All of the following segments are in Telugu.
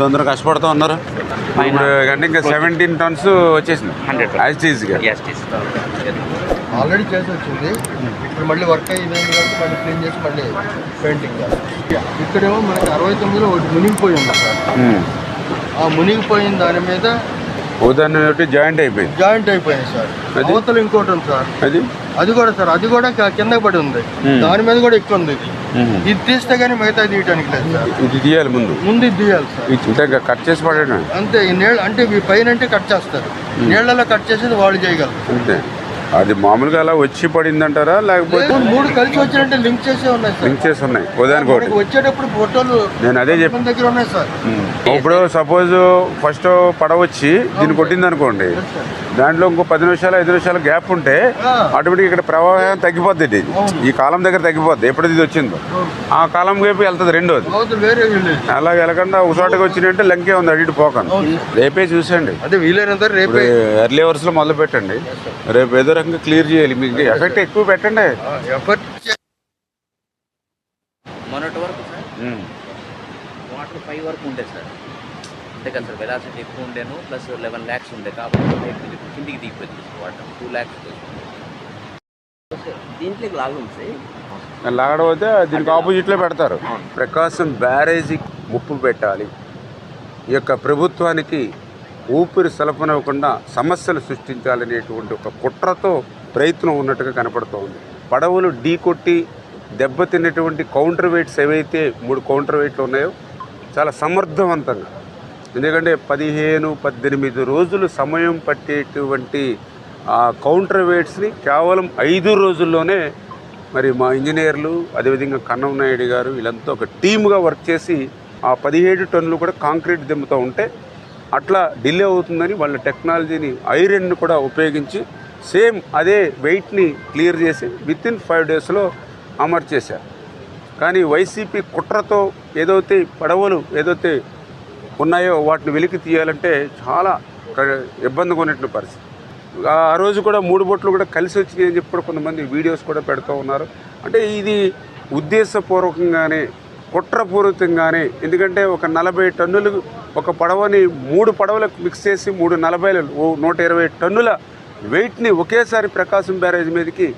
తొందరగా కష్టపడుతూ ఉన్నారు. అంటే ఇంకా సెవెంటీన్ టన్స్ వచ్చేసింది. 100 యాజ్ ఈజీగా. ఆల్రెడీ చేసి వచ్చింది. ఇప్పుడు మళ్ళీ వర్క్ అయ్యింది కాబట్టి మళ్ళీ క్లీన్ చేసి మళ్ళీ పెయింటింగ్ ఇక్కడేమో మనకి అరవై తొమ్మిదిలో ఒకటి మునిగిపోయి ఉంది. సార్ ఆ మునిగిపోయిన దాని మీద ఉదాహరణ ఒకటి జాయింట్ అయిపోయింది. జాయింట్ అయిపోయింది సార్? అవతల ఇంకోటి ఉంది సార్. అది? అది కూడా సార్ అది కూడా కింద పడి ఉంది. దాని మీద కూడా ఎక్కువ ఉంది ఇది. ఇది తీస్తే కానీ మిగతా తీయటానికి లేదు సార్. ఇది తీయాలి ముందు. ముందు ఇది తీయాలి సార్. కట్ చేసి పడేయడం అంతే ఈ నీళ్ళ అంటే పైన అంటే కట్ చేస్తారు. నీళ్ళలో కట్ చేసేది వాళ్ళు చేయగలరు. అంతే. అది మామూలుగా అలా వచ్చి పడింది అంటారా లేకపోతే లేదు, మూడు కలిసి వచ్చినట్టే లింక్ చేసే ఉన్నాయి సార్. లింక్ చేసి ఉన్నాయి. ఉదాహరణకి ఒకటి. మనకు వచ్చేటప్పుడు ఫోటోలు నేను అదే చెప్పి మన దగ్గర ఉన్నాయి సార్. ఉమ్. ఇప్పుడు సపోజ్ ఫస్ట్ పడవ వచ్చి దీన్ని కొట్టింది అనుకోండి. దాంట్లో ఇంకో పది నిమిషాలు ఐదు నిమిషాలు గ్యాప్ ఉంటే. ఆటోమేటిక్ ఇక్కడ ప్రవాహం తగ్గిపోద్ది ఇది. ఈ కాలం దగ్గర తగ్గిపోద్ది. ఎప్పుడు ఇది వచ్చిందో. ఆ కాలం వైపు వెళ్తుంది రెండోది. అలా వెళ్ళకుండా ఒక చోటకి వచ్చినట్టే లంకే ఉంది ఇటు పోకండి. రేపే చూసండి అదే వీలైనంత రేపే. ఎర్లీ అవర్స్లో మొదలు పెట్టండి రేపు ఏదో రకంగా క్లియర్ చేయాలి. మీకు ఎఫెక్ట్ ఎక్కువ పెట్టండి. ఎఫర్ట్ మొన్నటి వరకు సార్. వాటర్ ఫైవ్ వరకు ఉండే సార్. అంతే కదా సార్ వెలాసిటీ ఎక్కువ ఉండేను ప్లస్ లెవెన్ ల్యాక్స్ ఉండే కాబట్టి కిందికి దిగిపోయింది వాటర్. టూ ల్యాక్స్ దీంట్లోకి లాగం సార్. లాగడం అయితే దీనికి ఆపోజిట్లో పెడతారు. ప్రకాశం బ్యారేజీ ముప్పు పెట్టాలి. ఈ యొక్క ప్రభుత్వానికి ఊపిరి సలపనివ్వకుండా సమస్యలు సృష్టించాలనేటువంటి ఒక కుట్రతో ప్రయత్నం ఉన్నట్టుగా కనపడుతోంది. పడవలు ఢీ కొట్టి దెబ్బతిన్నటువంటి కౌంటర్ వెయిట్స్ ఏవైతే మూడు కౌంటర్ వెయిట్లు ఉన్నాయో చాలా సమర్థవంతంగా. ఎందుకంటే పదిహేను పద్దెనిమిది రోజులు సమయం పట్టేటువంటి ఆ కౌంటర్ వెయిట్స్ని కేవలం ఐదు రోజుల్లోనే మరి మా ఇంజనీర్లు అదేవిధంగా కన్నం నాయుడు గారు వీళ్ళంతా ఒక టీమ్గా వర్క్ చేసి ఆ పదిహేడు టన్నులు కూడా కాంక్రీట్ దింపుతూ ఉంటే అట్లా డిలే అవుతుందని వాళ్ళ టెక్నాలజీని ఐరన్ను కూడా ఉపయోగించి సేమ్ అదే వెయిట్ని క్లియర్ చేసి విత్ ఇన్ ఫైవ్ డేస్లో అమర్చేశారు. కానీ వైసీపీ కుట్రతో ఏదైతే పడవలు ఏదైతే ఉన్నాయో వాటిని వెలికి తీయాలంటే చాలా ఇబ్బందిగా ఉన్నట్టు పరిస్థితి. ఆ రోజు కూడా మూడు బొట్లు కూడా కలిసి వచ్చినాయి అని చెప్పి కొంతమంది వీడియోస్ కూడా పెడుతూ ఉన్నారు. అంటే ఇది ఉద్దేశపూర్వకంగానే కుట్రపూరితంగానే ఎందుకంటే ఒక నలభై టన్నులు ఒక పడవని మూడు పడవలకు మిక్స్ చేసి మూడు నలభైలు ఓ నూట ఇరవై టన్నుల వెయిట్ని ఒకేసారి ప్రకాశం బ్యారేజ్ మీదకి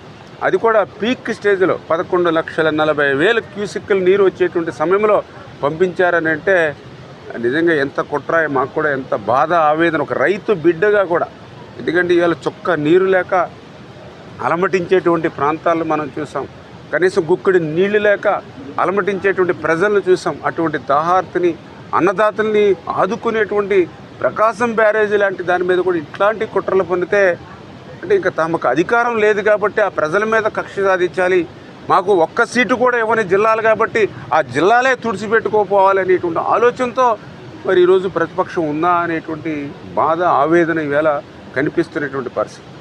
అది కూడా పీక్ స్టేజ్లో పదకొండు లక్షల నలభై వేల క్యూసిక్లు నీరు వచ్చేటువంటి సమయంలో పంపించారని అంటే నిజంగా ఎంత కుట్ర మాకు కూడా ఎంత బాధ ఆవేదన ఒక రైతు బిడ్డగా కూడా. ఎందుకంటే ఇవాళ చొక్క నీరు లేక అలమటించేటువంటి ప్రాంతాలను మనం చూసాం. కనీసం గుక్కడి నీళ్ళు లేక అలమటించేటువంటి ప్రజలను చూసాం. అటువంటి దాహార్తిని అన్నదాతల్ని ఆదుకునేటువంటి ప్రకాశం బ్యారేజీ లాంటి దాని మీద కూడా ఇట్లాంటి కుట్రలు పొందితే అంటే ఇంకా తమకు అధికారం లేదు కాబట్టి ఆ ప్రజల మీద కక్ష సాధించాలి. మాకు ఒక్క సీటు కూడా ఇవ్వని జిల్లాలు కాబట్టి ఆ జిల్లాలే తుడిచిపెట్టుకోపోవాలనేటువంటి ఆలోచనతో మరి ఈరోజు ప్రతిపక్షం ఉందా అనేటువంటి బాధ ఆవేదన ఈవేళ కనిపిస్తున్నటువంటి పరిస్థితి.